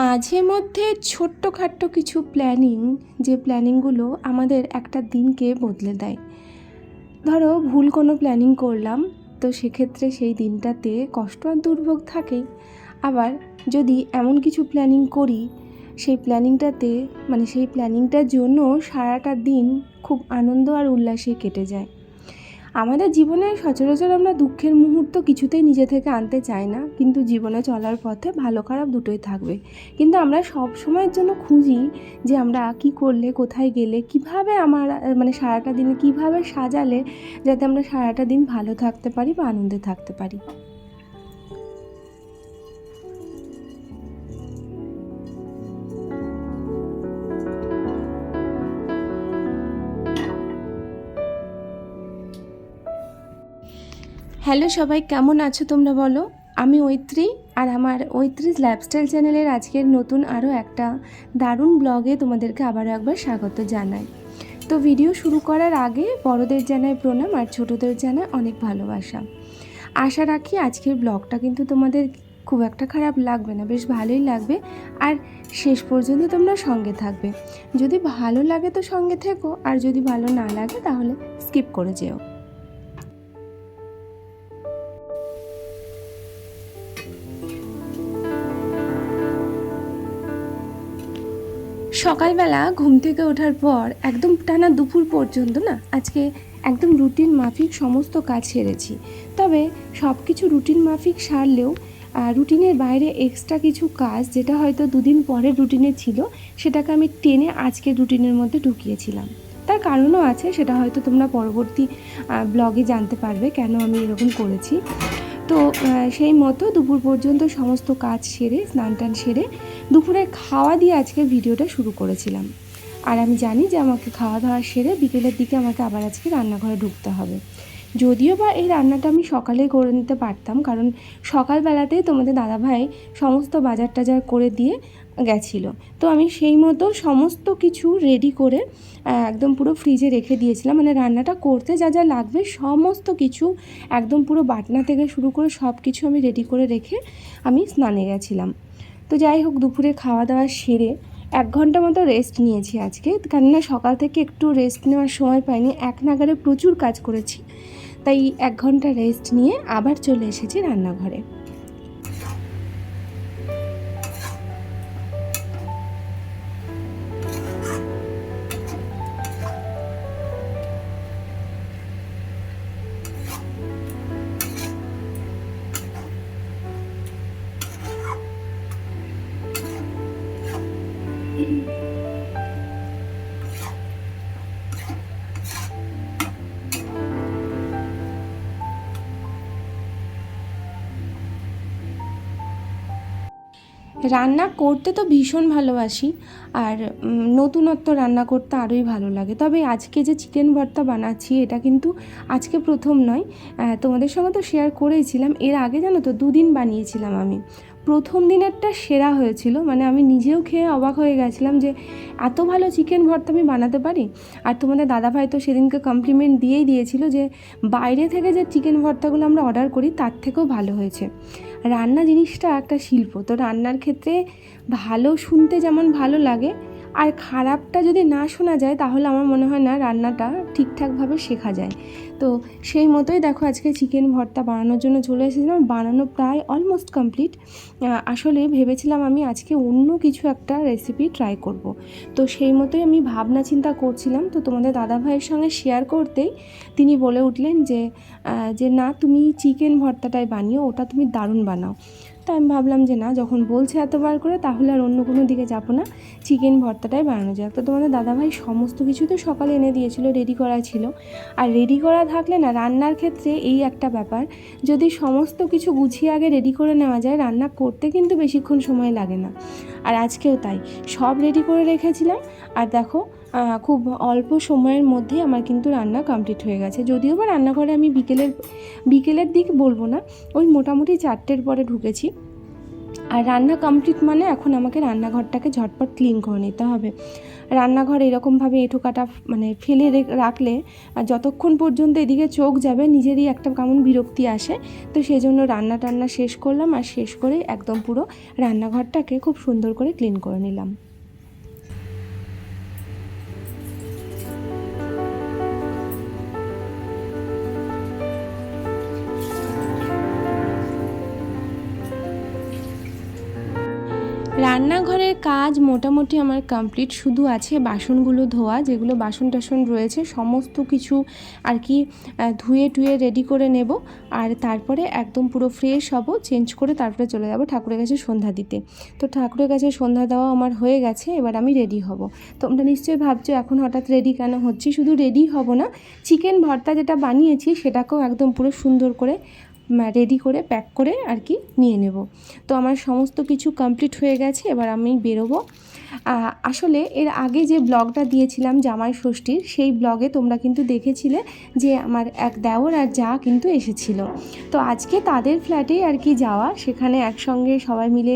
মাঝে মধ্যে ছোট্টখাট্ট কিছু প্ল্যানিং, যে প্ল্যানিংগুলো আমাদের একটা দিনকে বদলে দেয়। ধরো, ভুল কোনো প্ল্যানিং করলাম, তো সেক্ষেত্রে সেই দিনটাতে কষ্ট আর দুর্ভোগ থাকেই। আবার যদি এমন কিছু প্ল্যানিং করি, সেই প্ল্যানিংটাতে মানে সেই প্ল্যানিংটার জন্য সারাটা দিন খুব আনন্দ আর উল্লাসে কেটে যায়। আমাদের জীবনে সচরাচর আমরা দুঃখের মুহূর্ত কিছুতেই নিজে থেকে আনতে চাই না, কিন্তু জীবনে চলার পথে ভালো খারাপ দুটোই থাকবে। কিন্তু আমরা সব সময়ের জন্য খুঁজি যে আমরা কি করলে, কোথায় গেলে, কীভাবে আমার মানে সারাটা দিনে কীভাবে সাজালে যাতে আমরা সারাটা দিন ভালো থাকতে পারি বা আনন্দে থাকতে পারি। হ্যালো সবাই, কেমন আছো তোমরা বলো? আমি ঐত্রী আর আমার ঐত্রিস লাইফস্টাইল চ্যানেলের আজকের নতুন আরও একটা দারুণ ব্লগে তোমাদেরকে আবারও একবার স্বাগত জানাই। তো ভিডিও শুরু করার আগে বড়দের জানাই প্রণাম আর ছোটদের জানায় অনেক ভালোবাসা। আশা রাখি আজকের ব্লগটা কিন্তু তোমাদের খুব একটা খারাপ লাগবে না, বেশ ভালোই লাগবে আর শেষ পর্যন্ত তোমরা সঙ্গে থাকবে। যদি ভালো লাগে তো সঙ্গে থেকো, আর যদি ভালো না লাগে তাহলে স্কিপ করে যেও। সকালবেলা ঘুম থেকে ওঠার পর একদম টানা দুপুর পর্যন্ত না, আজকে একদম রুটিন মাফিক সমস্ত কাজ সেরেছি। তবে সব কিছু রুটিন মাফিক সারলেও রুটিনের বাইরে এক্সট্রা কিছু কাজ যেটা হয়তো দুদিন পরে রুটিনে ছিল, সেটাকে আমি টেনে আজকে রুটিনের মধ্যে ঢুকিয়েছিলাম। তার কারণও আছে, সেটা হয়তো তোমরা পরবর্তী ব্লগে জানতে পারবে কেন আমি এরকম করেছি। তো সেই মতো দুপুর পর্যন্ত সমস্ত কাজ সেরে, স্নান টান সেরে দুপুরে খাওয়া দিয়ে আজকে ভিডিওটা শুরু করেছিলাম। আর আমি জানি যে আমাকে খাওয়া দাওয়া সেরে বিকেলের দিকে আমাকে আবার আজকে রান্নাঘরে ঢুকতে হবে। যদিও বা এই রান্নাটা আমি সকালে করে নিতে পারতাম, কারণ সকালবেলাতেই তোমাদের দাদাভাই সমস্ত বাজার টাজার করে দিয়ে গেছিল। তো আমি সেই মতো সমস্ত কিছু রেডি করে একদম পুরো ফ্রিজে রেখে দিয়েছিলাম। মানে রান্নাটা করতে যা যা লাগবে সমস্ত কিছু, একদম পুরো বাটনা থেকে শুরু করে সব কিছু আমি রেডি করে রেখে আমি স্নানে গেছিলাম। তো যাই হোক, দুপুরে খাওয়া দাওয়া সেরে এক ঘণ্টা মতো রেস্ট নিয়েছি আজকে। কেননা সকাল থেকে একটু রেস্ট নেওয়ার সময় পাইনি। এক নাগারে প্রচুর কাজ করেছি। তাই এক ঘণ্টা রেস্ট নিয়ে আবার চলে এসেছি রান্নাঘরে। রান্না করতে তো ভীষণ ভালোবাসি আর নতুনত্ব রান্না করতে আরোই ভালো লাগে। তবে আজকে যে চিকেন ভর্তা বানাচ্ছি, এটা কিন্তু আজকে প্রথম নয়। তোমাদের সঙ্গে তো শেয়ার করেইছিলাম। এর আগে জানো তো, দুদিন বানিয়েছিলাম আমি। প্রথম দিনেরটা সেরা হয়েছিল। মানে আমি নিজেও খেয়ে অবাক হয়ে গেছিলাম যে, এত ভালো চিকেন ভর্তা আমি বানাতে পারি। আর তোমাদের দাদাভাই তো সেদিনকে কমপ্লিমেন্ট দিয়েই দিয়েছিল যে, বাইরে থেকে যে চিকেন ভর্তাগুলো আমরা অর্ডার করি, তার থেকেও ভালো হয়েছে। রান্না জিনিসটা একটা শিল্প। তো রান্নার ক্ষেত্রে ভালো শুনতে যেমন ভালো লাগে আর খারাপটা যদি না শোনা যায়, তাহলে আমার মনে হয় না রান্নাটা ঠিকঠাকভাবে শেখা যায়। তো সেই মতোই দেখো আজকে চিকেন ভর্তা বানানোর জন্য চলে এসেছিলাম। বানানো প্রায় অলমোস্ট কমপ্লিট আসলে ভেবেছিলাম আমি আজকে অন্য কিছু একটা রেসিপি ট্রাই করব। তো সেই মতোই আমি ভাবনা চিন্তা করছিলাম। তো তোমাদের দাদা ভাইয়ের সঙ্গে শেয়ার করতেই তিনি বলে উঠলেন যে যে না তুমি চিকেন ভর্তাটাই বানিও, ওটা তুমি দারুণ বানাও। তো আমি ভাবলাম যে না, যখন বলছে এতবার করে, তাহলে আর অন্য কোনো দিকে যাব না। চিকেন ভর্তাটাই বানানো যাক। তো তোমাদের দাদাভাই সমস্ত কিছু তো সকালে এনে দিয়েছিল রেডি করা ছিল। আর রেডি করা থাকলে না, রান্নার ক্ষেত্রে এই একটা ব্যাপার, যদি সমস্ত কিছু গুছিয়ে আগে রেডি করে নেওয়া যায়, রান্না করতে কিন্তু বেশিক্ষণ সময় লাগে না। আর আজকেও তাই। সব রেডি করে রেখেছিলাম। আর দেখো খুব অল্প সময়ের মধ্যে আমার কিন্তু রান্না কমপ্লিট হয়ে গেছে। যদিও বা রান্নাঘরে আমি বিকেলের বিকেলের দিক বলব না, ওই মোটামুটি চারটের পরে ঢুকেছি। আর রান্না কমপ্লিট মানে এখন আমাকে রান্নাঘরটাকে ঝটপট ক্লিন করে নিতে হবে। রান্নাঘর এরকমভাবে এঁঠো কাটা মানে ফেলে রাখলে আর যতক্ষণ পর্যন্ত এদিকে চোখ যাবে, নিজেরই একটা কেমন বিরক্তি আসে। তো সেই জন্য রান্না টান্না শেষ করলাম আর শেষ করে একদম পুরো রান্নাঘরটাকে খুব সুন্দর করে ক্লিন করে নিলাম। রান্নাঘরের কাজ মোটামুটি আমার কমপ্লিট। শুধু আছে বাসনগুলো ধোয়া, যেগুলো বাসন টাসন রয়েছে, সমস্ত কিছু আর কি ধুয়ে টুয়ে রেডি করে নেব। আর তারপরে একদম পুরো ফ্রেশ হব চেঞ্জ করে তারপরে চলে যাব ঠাকুরের কাছে সন্ধ্যা দিতে। তো ঠাকুরের কাছে সন্ধ্যা দেওয়া আমার হয়ে গেছে, এবার আমি রেডি হব। তোমরা নিশ্চয়ই ভাবছ এখন হঠাৎ রেডি কেন হচ্ছি? শুধু রেডি হব না চিকেন ভর্তা যেটা বানিয়েছি সেটাকেও একদম পুরো সুন্দর করে রেডি করে প্যাক করে আর কি নিয়ে নেব। তো আমার সমস্ত কিছু কমপ্লিট হয়ে গেছে, এবার আমি বেরোবো। আসলে এর আগে যে ব্লগটা দিয়েছিলাম জামাই ষষ্ঠীর, সেই ব্লগে তোমরা কিন্তু দেখেছিলে যে আমার এক দেওর আর যা কিন্তু এসেছিল। তো আজকে তাদের ফ্ল্যাটেই আর কি যাওয়া, সেখানে একসঙ্গে সবাই মিলে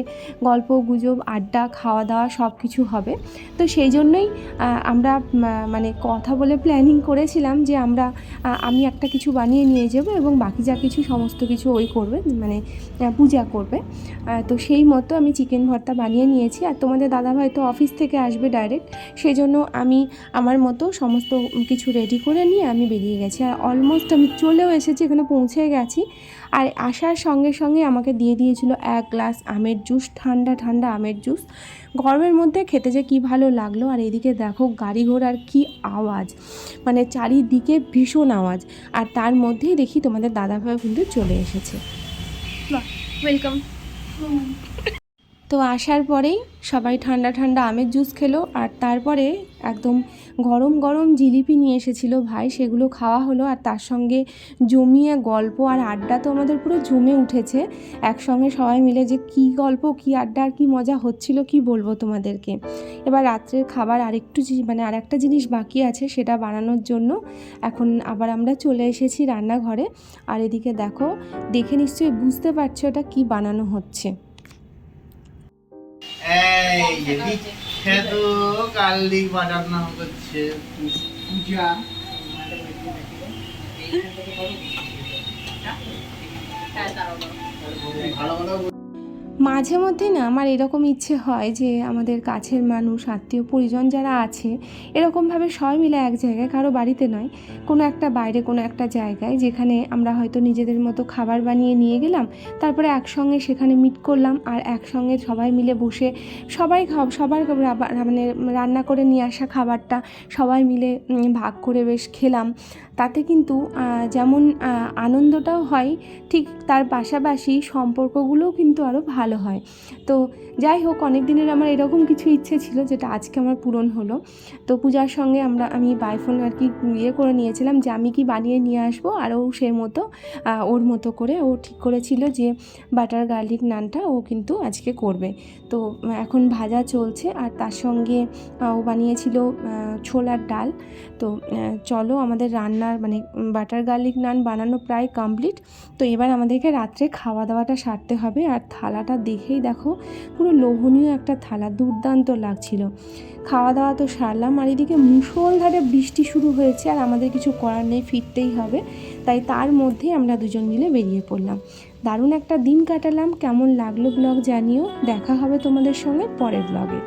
গল্প, গুজব, আড্ডা খাওয়া দাওয়া সব কিছু হবে। তো সেই জন্যই আমরা মানে কথা বলে প্ল্যানিং করেছিলাম যে আমরা আমি একটা কিছু বানিয়ে নিয়ে যাব এবং বাকি যা কিছু সমস্ত কিছু ওই করবে মানে পূজা করবে। তো সেই মতো আমি চিকেন ভর্তা বানিয়ে নিয়েছি। আর তোমাদের দাদাভাই তো অফিস থেকে আসবে ডাইরেক্ট সেই জন্য আমি আমার মতো সমস্ত কিছু রেডি করে নিয়ে আমি বেরিয়ে গেছি। আর অলমোস্ট আমি চলেও এসেছি, এখানে পৌঁছে গেছি। আর আসার সঙ্গে সঙ্গে আমাকে দিয়ে দিয়েছিল এক গ্লাস আমের জুস ঠান্ডা ঠান্ডা আমের জুস গরমের মধ্যে খেতে যে কী ভালো লাগল, আর এদিকে দেখো গাড়ি ঘোড়ার কী আওয়াজ। মানে চারিদিকে ভীষণ আওয়াজ। আর তার মধ্যেই দেখি তোমাদের দাদাভাই কিন্তু চলে এসেছে। ওয়েলকাম তো আসার পরেই সবাই ঠান্ডা ঠান্ডা আমের জুস খেলো আর তারপরে একদম গরম গরম জিলিপি নিয়ে এসেছিল ভাই, সেগুলো খাওয়া হলো আর তার সঙ্গে জমিয়ে গল্প আর আড্ডা তো আমাদের পুরো জমে উঠেছে। একসঙ্গে সবাই মিলে যে কী গল্প, কী আড্ডা আর কী মজা হচ্ছিল কি বলব তোমাদেরকে। এবার রাত্রের খাবার আরেকটু মানে আর একটা জিনিস বাকি আছে সেটা বানানোর জন্য। এখন আবার আমরা চলে এসেছি রান্নাঘরে। আর এদিকে দেখো, দেখে নিশ্চয়ই বুঝতে পারছ এটা কি বানানো হচ্ছে। এই যে বিখ্যাত কার্লিক বাটার নাম করছে পূজা। ভালো কথা বল- মাঝে মধ্যে না আমার এরকম ইচ্ছে হয় যে আমাদের কাছের মানুষ, আত্মীয়, পরিজন যারা আছে, এরকমভাবে সবাই মিলে এক জায়গায়, কারও বাড়িতে নয়, কোনো একটা বাইরে, কোনো একটা জায়গায়, যেখানে আমরা হয়তো নিজেদের মতো খাবার বানিয়ে নিয়ে গেলাম, তারপরে একসঙ্গে সেখানে মিট করলাম আর একসঙ্গে সবাই মিলে বসে সবাই সবার মানে রান্না করে নিয়ে আসা খাবারটা সবাই মিলে ভাগ করে বেশ খেলাম। তাতে কিন্তু যেমন আনন্দটাও হয়, ঠিক তার পাশাপাশি সম্পর্কগুলোও কিন্তু আরও ভালো হয়। তো যাই হোক অনেক দিনের আমার এরকম কিছু ইচ্ছে ছিল যেটা আজকে আমার পূরণ হলো। তো পূজার সঙ্গে আমরা, আমি বাইফোন আর কি ইয়ে করে নিয়েছিলাম যে আমি কি বানিয়ে নিয়ে আসব আর ও সে মতো ওর মতো করে। ও ঠিক করেছিল যে বাটার গার্লিক নানটা ও কিন্তু আজকে করবে। তো এখন ভাজা চলছে আর তার সঙ্গে ও বানিয়েছিল ছোলার ডাল। তো চলো আমাদের রান্নার মানে বাটার গার্লিক নান বানানো প্রায় কমপ্লিট তো এবার আমাদেরকে রাত্রে খাওয়া দাওয়াটা সারতে হবে আর থালাটা দেখেই দেখো, পুরো লোভনীয় একটা থালা দুর্দান্ত লাগছিল। খাওয়া দাওয়া তো সারলাম, আর এদিকে মুষলধারে বৃষ্টি শুরু হয়েছে, আর আমাদের কিছু করার নেই, ফিরতেই হবে। তাই তার মধ্যেই আমরা দুজন মিলে বেরিয়ে পড়লাম। দারুণ একটা দিন কাটালাম, কেমন লাগল ব্লগ জানিও। দেখা হবে তোমাদের সঙ্গে পরের ব্লগে।